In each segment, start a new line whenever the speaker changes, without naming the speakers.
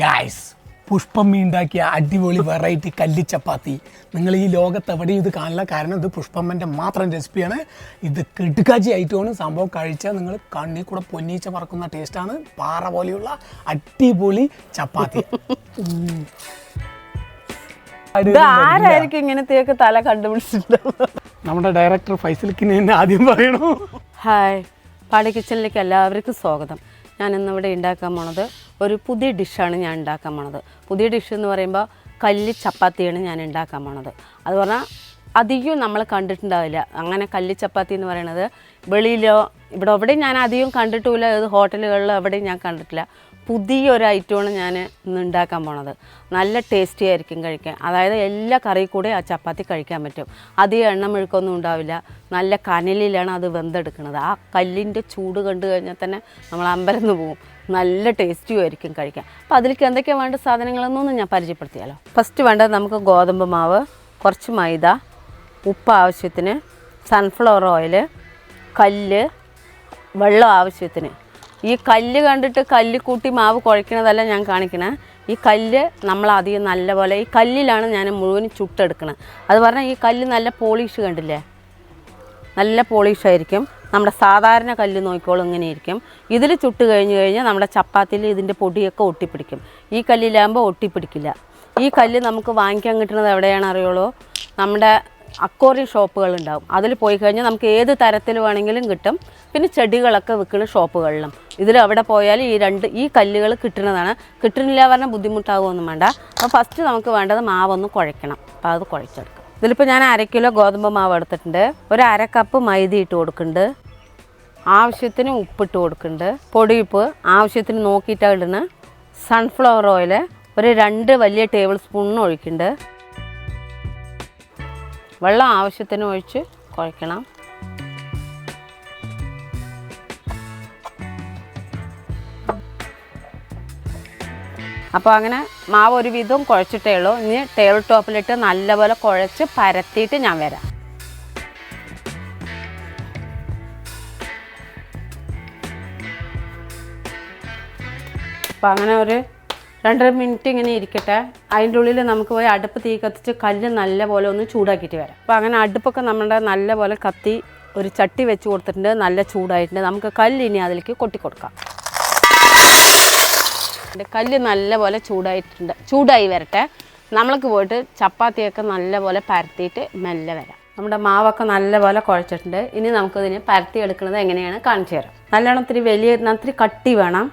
Guys പുഷ്പം മീണ്ടാക്കിയ അടിപൊളി variety കല്ലി ചപ്പാത്തി. നിങ്ങൾ ഈ ലോകത്ത് എവിടെയും ഇത് കാണില്ല. കാരണം ഇത് പുഷ്പമ്മന്റെ മാത്രം റെസിപ്പിയാണ് ഇത് കിടുക്കാച്ചി ആയിട്ടുമാണ് സംഭവം കഴിച്ചാൽ നിങ്ങൾ കണ്ണിൽ കൂടെ പൊന്നീച്ച പറക്കുന്ന ടേസ്റ്റാണ് പാറ പോലെയുള്ള അടിപൊളി ചപ്പാത്തി.
ആരായിരിക്കും ഇങ്ങനത്തെയൊക്കെ തല കണ്ടുപിടിച്ചിട്ടുണ്ടാവുക
നമ്മുടെ ഡയറക്ടർ ഫൈസലിക്കിന് തന്നെ ആദ്യം പറയണു.
ഹായ് പാടി കിച്ചണിലേക്ക് എല്ലാവർക്കും സ്വാഗതം. ഞാൻ ഇന്നിവിടെ ഉണ്ടാക്കാൻ പോണത് ഒരു പുതിയ ഡിഷാണ് ഞാൻ ഉണ്ടാക്കാൻ പോണത്. പുതിയ ഡിഷ് എന്ന് പറയുമ്പോൾ കല്ല് ചപ്പാത്തിയാണ് ഞാൻ ഉണ്ടാക്കാൻ പോണത്. അത് പറഞ്ഞാൽ അധികം നമ്മൾ കണ്ടിട്ടുണ്ടാവില്ല. അങ്ങനെ കല്ല് ചപ്പാത്തി എന്ന് പറയുന്നത് വെളിയിലോ ഇവിടെ എവിടെയും ഞാൻ അധികം കണ്ടിട്ടില്ല ഏത് ഹോട്ടലുകളിലോ എവിടെയും ഞാൻ കണ്ടിട്ടില്ല. പുതിയൊരു ഐറ്റമാണ് ഞാൻ ഇന്ന് ഉണ്ടാക്കാൻ പോണത്. നല്ല ടേസ്റ്റി ആയിരിക്കും കഴിക്കാൻ. അതായത് എല്ലാ കറി കൂടെ ആ ചപ്പാത്തി കഴിക്കാൻ പറ്റും. അധികം എണ്ണ മുഴുക്കൊന്നും ഉണ്ടാവില്ല. നല്ല കനലിലാണ് അത് വെന്തെടുക്കുന്നത്. ആ കല്ലിന്റെ ചൂട് കണ്ടു കഴിഞ്ഞാൽ തന്നെ നമ്മൾ അമ്പരന്ന് പോകും നല്ല ടേസ്റ്റിയും ആയിരിക്കും കഴിക്കാൻ. അപ്പോൾ അതിലേക്ക് എന്തൊക്കെയാണ് വേണ്ട സാധനങ്ങളെന്നൊന്നും ഞാൻ പരിചയപ്പെടുത്തിയാലോ? ഫസ്റ്റ് വേണ്ടത് നമുക്ക് ഗോതമ്പ് മാവ് കുറച്ച് മൈദ ഉപ്പ് ആവശ്യത്തിന് സൺഫ്ലവർ ഓയിൽ കല്ല് വെള്ളം ആവശ്യത്തിന്. ഈ കല്ല് കണ്ടിട്ട് കല്ല് കൂട്ടി മാവ് കുഴക്കണതല്ല ഞാൻ കാണിക്കണേ. ഈ കല്ല് നമ്മൾ അധികം നല്ല പോലെ ഈ കല്ലിലാണ് ഞാൻ മുഴുവൻ ചുട്ടെടുക്കണത്. അത് പറഞ്ഞാൽ ഈ കല്ല് നല്ല പോളിഷ് കണ്ടില്ലേ? നല്ല പോളിഷ് ആയിരിക്കും. നമ്മുടെ സാധാരണ കല്ല് നോക്കിക്കോളും ഇങ്ങനെ ഇരിക്കും. ഇതിൽ ചുട്ട് കഴിഞ്ഞ് കഴിഞ്ഞാൽ നമ്മുടെ ചപ്പാത്തിയിൽ ഇതിന്റെ പൊടിയൊക്കെ ഒട്ടിപ്പിടിക്കും. ഈ കല്ലിലാകുമ്പോൾ ഒട്ടിപ്പിടിക്കില്ല. ഈ കല്ല് നമുക്ക് വാങ്ങിക്കാൻ കിട്ടുന്നത് എവിടെയാണ് അറിയുള്ളൂ? നമ്മുടെ അക്കോറി ഷോപ്പുകളുണ്ടാവും. അതിൽ പോയി കഴിഞ്ഞാൽ നമുക്ക് ഏത് തരത്തിൽ വേണമെങ്കിലും കിട്ടും. പിന്നെ ചെടികളൊക്കെ വിൽക്കുന്ന ഷോപ്പുകളിലും. ഇതിൽ അവിടെ പോയാൽ ഈ രണ്ട് ഈ കല്ലുകൾ കിട്ടുന്നതാണ്. കിട്ടുന്നില്ല പറഞ്ഞാൽ ബുദ്ധിമുട്ടാകുമൊന്നും വേണ്ട. അപ്പോൾ ഫസ്റ്റ് നമുക്ക് വേണ്ടത് മാവൊന്ന് കുഴയ്ക്കണം. അപ്പോൾ അത് കുഴച്ചെടുക്കാം. ഇതിലിപ്പോൾ ഞാൻ അര കിലോ ഗോതമ്പ് മാവ് എടുത്തിട്ടുണ്ട്. ഒരു അര കപ്പ് മൈദ ഇട്ട് കൊടുക്കുന്നുണ്ട്. ആവശ്യത്തിന് ഉപ്പിട്ട് കൊടുക്കുന്നുണ്ട്. പൊടിയുപ്പ് ആവശ്യത്തിന് നോക്കിയിട്ടാണ് ഇടുന്നത്. സൺഫ്ലവർ ഓയിൽ ഒരു രണ്ട് വലിയ ടേബിൾ സ്പൂണിന് ഒഴിക്കുന്നുണ്ട്. വെള്ളം ആവശ്യത്തിന് ഒഴിച്ച് കുഴക്കണം അപ്പോൾ അങ്ങനെ മാവ് ഒരു വിധം കുഴച്ചിട്ടേ ഉള്ളൂ. ഇനി ടേബിൾ ടോപ്പിലിട്ട് നല്ലപോലെ കുഴച്ച് പരത്തിയിട്ട് ഞാൻ വരാം. അപ്പോൾ അങ്ങനെ ഒരു രണ്ടര മിനിറ്റ് ഇങ്ങനെ ഇരിക്കട്ടെ. അതിന്റെ ഉള്ളിൽ നമുക്ക് പോയി അടുപ്പ് തീ കത്തിച്ച് കല്ല് നല്ലപോലെ ഒന്ന് ചൂടാക്കിയിട്ട് വരാം. അപ്പോൾ അങ്ങനെ അടുപ്പൊക്കെ നമ്മുടെ നല്ലപോലെ കത്തി ഒരു ചട്ടി വെച്ച് കൊടുത്തിട്ടുണ്ട്. നല്ല ചൂടായിട്ടുണ്ട്. നമുക്ക് കല്ല് ഇനി അതിലേക്ക് കൊട്ടിക്കൊടുക്കാം. കല്ല് നല്ലപോലെ ചൂടായിട്ടുണ്ട്. ചൂടായി വരട്ടെ. നമ്മൾക്ക് പോയിട്ട് ചപ്പാത്തിയൊക്കെ നല്ലപോലെ പരത്തിയിട്ട് മെല്ലെ വരാം. നമ്മുടെ മാവൊക്കെ നല്ലപോലെ കുഴച്ചിട്ടുണ്ട്. ഇനി നമുക്കിതിന് പരത്തി എടുക്കുന്നത് എങ്ങനെയാണ് കാണിച്ചു തരാം. നല്ലോണം ഇത്തിരി വലിയ ഇത്തിരി കട്ടി വേണം.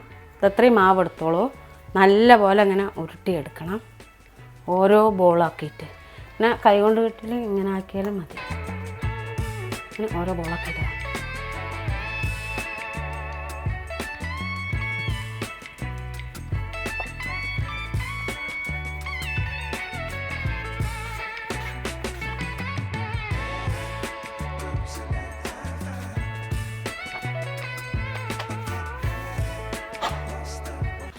ഇത്രയും മാവ് എടുത്തോളൂ. നല്ലപോലെ ഇങ്ങനെ ഉരുട്ടിയെടുക്കണം. ഓരോ ബോളാക്കിയിട്ട്. പിന്നെ കൈകൊണ്ട് കൊണ്ട് കിട്ടിയിട്ട് ഇങ്ങനെ ആക്കിയാലും മതി. ഓരോ ബോളാക്കിയിട്ട്.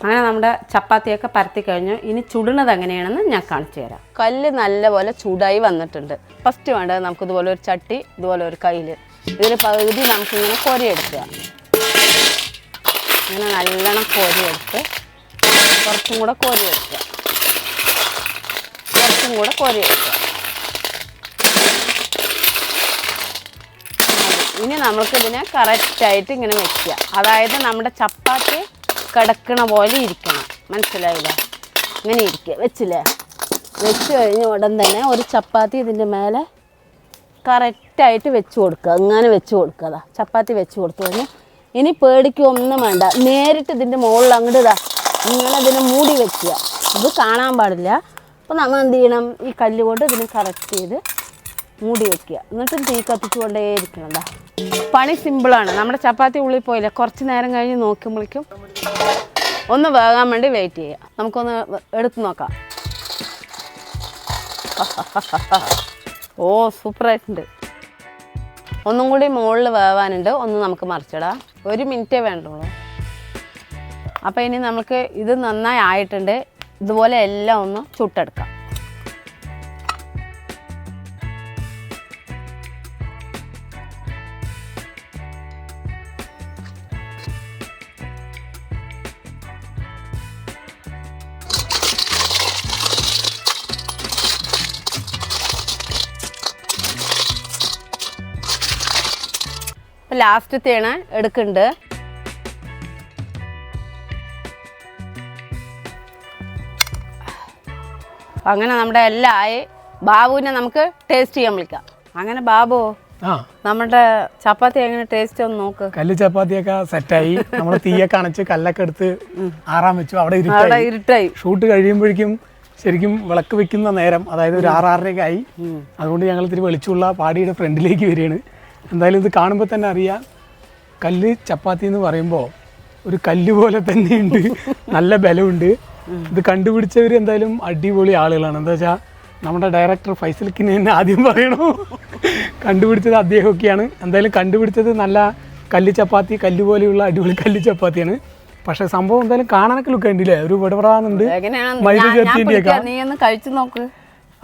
അങ്ങനെ നമ്മുടെ ചപ്പാത്തിയൊക്കെ പരത്തി കഴിഞ്ഞു. ഇനി ചുടുന്നത് എങ്ങനെയാണെന്ന് ഞാൻ കാണിച്ചു തരാം. കല്ല് നല്ലപോലെ ചൂടായി വന്നിട്ടുണ്ട്. ഫസ്റ്റ് വേണ്ടത് നമുക്ക് ഇതുപോലെ ഒരു ചട്ടി ഇതുപോലെ ഒരു കയ്യിൽ ഇതിന് പകുതി നമുക്കിങ്ങനെ കൊരിയെടുക്കുക. ഇങ്ങനെ നല്ലോണം കൊരിയെടുത്ത് കുറച്ചും കൂടെ കൊരിയെടുക്കുക. കുറച്ചും കൂടെ കൊരിയെടുക്കുക. ഇനി നമുക്കിതിനെ കറക്റ്റായിട്ട് ഇങ്ങനെ വെക്കുക. അതായത് നമ്മുടെ ചപ്പാത്തി കിടക്കണ പോലെ ഇരിക്കണം. മനസ്സിലായില്ല? ഇങ്ങനെ ഇരിക്കുക. വെച്ചില്ലേ? വെച്ച് കഴിഞ്ഞ ഉടൻ തന്നെ ഒരു ചപ്പാത്തി ഇതിന്റെ മേലെ കറക്റ്റായിട്ട് വെച്ച് കൊടുക്കുക. അങ്ങനെ വെച്ച് കൊടുക്കുക. ചപ്പാത്തി വെച്ച് കൊടുത്തു കഴിഞ്ഞാൽ ഇനി പേടിക്കൊന്നും വേണ്ട. നേരിട്ട് ഇതിന്റെ മുകളിൽ അങ്ങോട്ട് ഇതാ ഇങ്ങനെ ഇതിനെ മൂടി വെക്കുക. ഇത് കാണാൻ പാടില്ല. അപ്പോൾ നമ്മൾ എന്ത് ചെയ്യണം? ഈ കല്ല് കൊണ്ട് ഇതിനെ കറക്റ്റ് ചെയ്ത് മൂടി വെക്കുക. എന്നിട്ട് തീ കത്തിച്ചുകൊണ്ടേ ഇരിക്കണം. പണി സിമ്പിളാണ് നമ്മുടെ ചപ്പാത്തി ഉള്ളിൽ പോയില്ല? കുറച്ച് നേരം കഴിഞ്ഞ് നോക്കുമ്പോഴേക്കും ഒന്ന് വേകാൻ വേണ്ടി വെയിറ്റ് ചെയ്യാം. നമുക്കൊന്ന് എടുത്തു നോക്കാം. ഓ സൂപ്പർ സൂപ്പറായിട്ടുണ്ട് ഒന്നും കൂടി മുകളിൽ വേവാനുണ്ട്. ഒന്ന് നമുക്ക് മറിച്ചിടാം. ഒരു മിനിറ്റേ വേണ്ടുള്ളൂ. അപ്പോൾ ഇനി നമുക്ക് ഇത് നന്നായി ആയിട്ടുണ്ട്. ഇതുപോലെ എല്ലാം ഒന്ന് ചുട്ടെടുക്കാം. ഇപ്പം ലാസ്റ്റത്തെയാണ് എടുക്കുന്നുണ്ട്. അങ്ങനെ നമ്മുടെ എല്ലാം ആയി ബാബുവിനെ നമുക്ക് ടേസ്റ്റ് ചെയ്യാൻ വിളിക്കാം. അങ്ങനെ ബാബു നമ്മുടെ ചപ്പാത്തി എങ്ങനെ ടേസ്റ്റ് ഒന്ന് നോക്ക്.
കല്ല് ചപ്പാത്തിയൊക്കെ സെറ്റായി നമ്മൾ തീയൊക്കെ അണച്ച് കല്ലൊക്കെ എടുത്ത് ആറാൻ വെച്ചു. അവിടെ ഇരുട്ടായി. ഷൂട്ട് കഴിയുമ്പോഴേക്കും ശരിക്കും വിളക്ക് വെക്കുന്ന നേരം അതായത് ഒരു ആറാറരയൊക്കെ ആയി. അതുകൊണ്ട് ഞങ്ങൾ ഇത്തിരി വെളിച്ചുള്ള പാടിയുടെ ഫ്രണ്ടിലേക്ക് വരികയാണ്. എന്തായാലും ഇത് കാണുമ്പോൾ തന്നെ അറിയാം. കല്ല് ചപ്പാത്തി എന്ന് പറയുമ്പോൾ ഒരു കല്ല് പോലെ തന്നെയുണ്ട്. നല്ല ബലമുണ്ട്. ഇത് കണ്ടുപിടിച്ചവർ എന്തായാലും അടിപൊളി ആളുകളാണ്. എന്താ വെച്ചാൽ നമ്മുടെ ഡയറക്ടർ ഫൈസൽക്കിന് തന്നെ ആദ്യം പറയണു. കണ്ടുപിടിച്ചത് അദ്ദേഹമൊക്കെയാണ് എന്തായാലും കണ്ടുപിടിച്ചത് നല്ല കല്ല് ചപ്പാത്തി കല്ല് പോലെയുള്ള അടിപൊളി കല്ല് ചപ്പാത്തിയാണ്. പക്ഷെ സംഭവം എന്തായാലും കാണാനൊക്കെ ലുക്ക് ഉണ്ടല്ലേ ഒരു വിടപെടാന്നുണ്ട് മൈദ
നോക്ക്.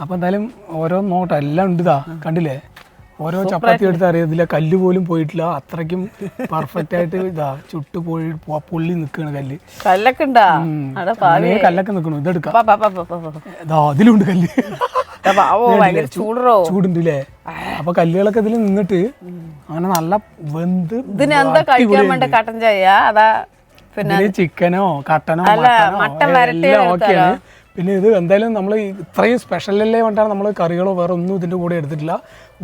അപ്പൊ എന്തായാലും ഓരോ നോട്ടം എല്ലാം ഉണ്ട് ഇതാ കണ്ടില്ലേ? ഓരോ ചപ്പാത്തി എടുത്ത് അറിയത്തില്ല. കല്ല് പോലും പോയിട്ടില്ല. അത്രയ്ക്കും പെർഫെക്റ്റ് ആയിട്ട് ഇതാ ചുട്ട് പോയി പുള്ളി നിൽക്കുകയാണ് കല്ല്.
കല്ലൊക്കെ ഉണ്ടാ?
കല്ലൊക്കെ നിൽക്കണു ഇതെടുക്കാം അതിലുണ്ട് കല്ല്. ചൂടുണ്ടല്ലേ? അപ്പൊ കല്ലുകളൊക്കെ ഇതിൽ നിന്നിട്ട് അങ്ങനെ നല്ല വെന്ത്
ഇതിനെന്താ കഴിക്കാൻ വേണ്ട കട്ടൻ ചായ അതാ പിന്നെ
ചിക്കനോ കട്ടനോ
മട്ടൻ?
ഓക്കെയാണ് പിന്നെ ഇത് എന്തായാലും നമ്മൾ ഇത്രയും സ്പെഷ്യലല്ലേ കൊണ്ടാണ് നമ്മൾ കറികളോ വേറെ ഒന്നും ഇതിന്റെ കൂടെ എടുത്തിട്ടില്ല.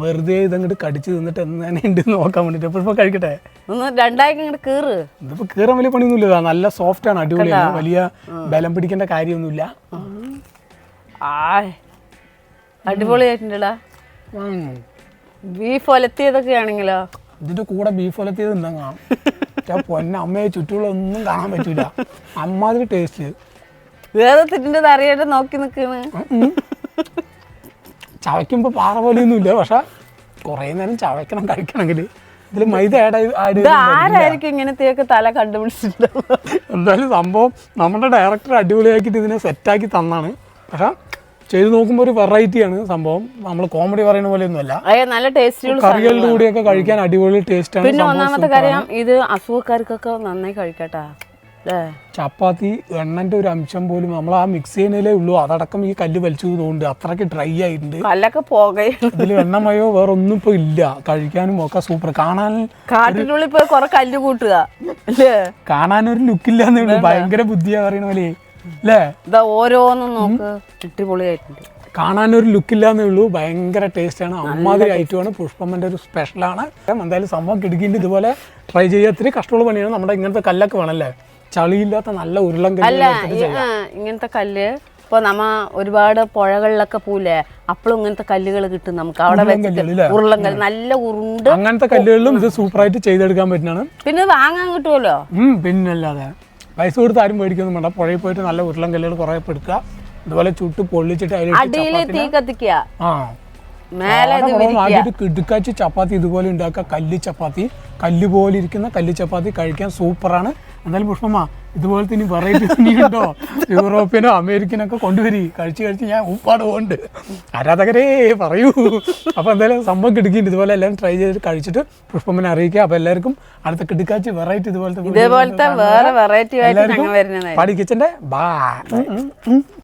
വെറുതെ ഇതങ്ങോട്ട് കടിച്ച് തിന്നിട്ട് എന്താണ് ഉണ്ട് നോക്കാൻ വേണ്ടിയിട്ട് അപ്പോൾ ഇപ്പോൾ കഴിക്കട്ടെ?
ഒന്ന് രണ്ടായിരം ഇങ്ങോട്ട് കീറ്.
ഇതിപ്പോൾ കീറാൻ വലിയ പണിയൊന്നുമില്ല. ഇതാ, നല്ല സോഫ്റ്റ് ആണ് അടിപൊളിയാണ്. വലിയ ബലം പിടിക്കേണ്ട കാര്യമൊന്നുമില്ല. അടിപൊളിയായിട്ടുണ്ടല്ലോ.
ബീഫ് ഒലത്തിയതൊക്കെ ആണെങ്കിലോ
ഇതിന്റെ കൂടെ ബീഫ് ഒലത്തിയത് കാണാം പക്ഷെ പൊന്നെ അമ്മയെ ചുറ്റുള്ള ഒന്നും കാണാൻ പറ്റൂല. അമ്മാതിരി ടേസ്റ്റ്
വേദത്തിന്റെ തറയായിട്ട് നോക്കി നിക്കണ്
ചവയ്ക്കുമ്പോ പാറ പോലെയൊന്നുമില്ല പക്ഷെ കുറേ നേരം ചവയ്ക്കണം കഴിക്കണമെങ്കിൽ ഇതിൽ മൈദ ആഡ് ആഡ്
ആരായിരിക്കും ഇങ്ങനത്തെയൊക്കെ തല കണ്ടുപിടിച്ചിട്ടുണ്ടാവും
എന്തായാലും സംഭവം നമ്മുടെ ഡയറക്ടർ അടിപൊളിയാക്കിയിട്ട് ഇതിനെ സെറ്റാക്കി തന്നാണ്. പക്ഷെ ചെയ്തു നോക്കുമ്പോൾ ഒരു വെറൈറ്റിയാണ് സംഭവം. നമ്മൾ കോമഡി പറയുന്ന പോലെയൊന്നുമല്ല.
ഒന്നുമല്ല നല്ല ടേസ്റ്റിയുള്ള
കറികളുടെ കൂടെയൊക്കെ കഴിക്കാൻ അടിപൊളി ടേസ്റ്റാണ്
പിന്നെ ഒന്നാമത്തെ കാര്യം ഇത് അസുഖക്കാർക്കൊക്കെ നന്നായി കഴിക്കട്ടാ.
ചപ്പാത്തി എണ്ണന്റെ ഒരു അംശം പോലും നമ്മൾ ആ മിക്സ് ചെയ്യുന്നതിലേ ഉള്ളൂ. അതടക്കം ഈ കല്ല് വലിച്ചു തോന്നുന്നുണ്ട് അത്രയ്ക്ക് ഡ്രൈ ആയിട്ടുണ്ട്.
കല്ലൊക്കെ
ഇതിൽ എണ്ണമയോ വേറെ ഒന്നും ഇപ്പൊ ഇല്ല. കഴിക്കാനും ഒക്കെ സൂപ്പർ കാണാൻ
കാട്ടിനുള്ളിൽ പോയി കുറെ കല്ല് കൂട്ടുക. കാണാൻ
ഒരു ലുക്കില്ലാന്നേ ഉള്ളൂ ഭയങ്കര ബുദ്ധിയാ പറയണ പോലെ. അല്ലേ
ഓരോന്നും നോക്ക് അടിപൊളിയായിട്ടുണ്ട്.
കാണാനൊരു ലുക്കില്ലാന്നേ ഉള്ളൂ. ഭയങ്കര ടേസ്റ്റാണ് അമ്മാതിരി ഐറ്റമാണ്. പുഷ്പമ്മന്റെ ഒരു സ്പെഷ്യലാണ് എന്തായാലും സംഭവം കിടക്കിന്റെ ഇതുപോലെ ട്രൈ ചെയ്യാത്തിരി കഷ്ടമുള്ള പണിയാണ്. നമ്മുടെ ഇങ്ങനത്തെ കല്ലൊക്കെ വേണമല്ലേ? ചളിയില്ലാത്ത നല്ല ഉരുളൻ
അല്ല
കല്ല്
ഈ- ആ, ഇങ്ങനത്തെ കല്ല് ഇപ്പൊ നമ്മ ഒരുപാട് പുഴകളിലൊക്കെ പോലേ അപ്പോഴും ഇങ്ങനത്തെ കല്ലുകൾ കിട്ടും നമുക്ക്. അവിടെ വെച്ചിട്ട് ഉരുളൻ കല്ല് നല്ല ഉരുണ്ട്
അങ്ങനത്തെ കല്ലുകളിലും ഇത് സൂപ്പറായിട്ട് ചെയ്തെടുക്കാൻ പറ്റുന്നതാണ്.
പിന്നെ ഇത് വാങ്ങാൻ കിട്ടുമല്ലോ
ഉം, പിന്നല്ലാതെ. പൈസ കൊടുത്ത് ആരും മേടിക്കൊന്നും വേണ്ട. പുഴയിൽ പോയിട്ട് നല്ല ഉരുളൻ കല്ലുകൾ കുറേ പെടുക്കുക എടുക്കുക. ഇതുപോലെ ചുട്ട് പൊള്ളിച്ചിട്ട് അതിൽ
അടിയിൽ തീ കത്തിക്കുക.
ആ. കിടുക്കാച്ചി ചപ്പാത്തി ഇതുപോലെ ഉണ്ടാക്കുക. കല്ല് ചപ്പാത്തി. കല്ല് പോലെ ഇരിക്കുന്ന കല്ല് ചപ്പാത്തി കഴിക്കാൻ സൂപ്പറാണ്. എന്തായാലും പുഷ്പമ്മ ഇതുപോലത്തെ ഇനി വെറൈറ്റി ഉണ്ടോ? യൂറോപ്യനോ അമേരിക്കനൊക്കെ കൊണ്ടുവരി. കഴിച്ച് കഴിച്ച് ഞാൻ ഉപ്പാട് പോകുന്നുണ്ട് ആരാധകരേ പറയൂ. അപ്പോൾ എന്തായാലും സംഭവം കിടക്കിയിട്ട് ഇതുപോലെ എല്ലാം ട്രൈ ചെയ്ത് കഴിച്ചിട്ട് പുഷ്പമ്മനെ അറിയിക്കുക. അപ്പോൾ എല്ലാവർക്കും അടുത്ത കിടക്കാച്ച് വെറൈറ്റി ഇതുപോലത്തെ
ഇതേപോലത്തെ വേറെ വെറൈറ്റി ആയിട്ട്
എല്ലാവർക്കും
ഞങ്ങൾ വരുന്നതായി
പാടി കിച്ചന്റെ ബാ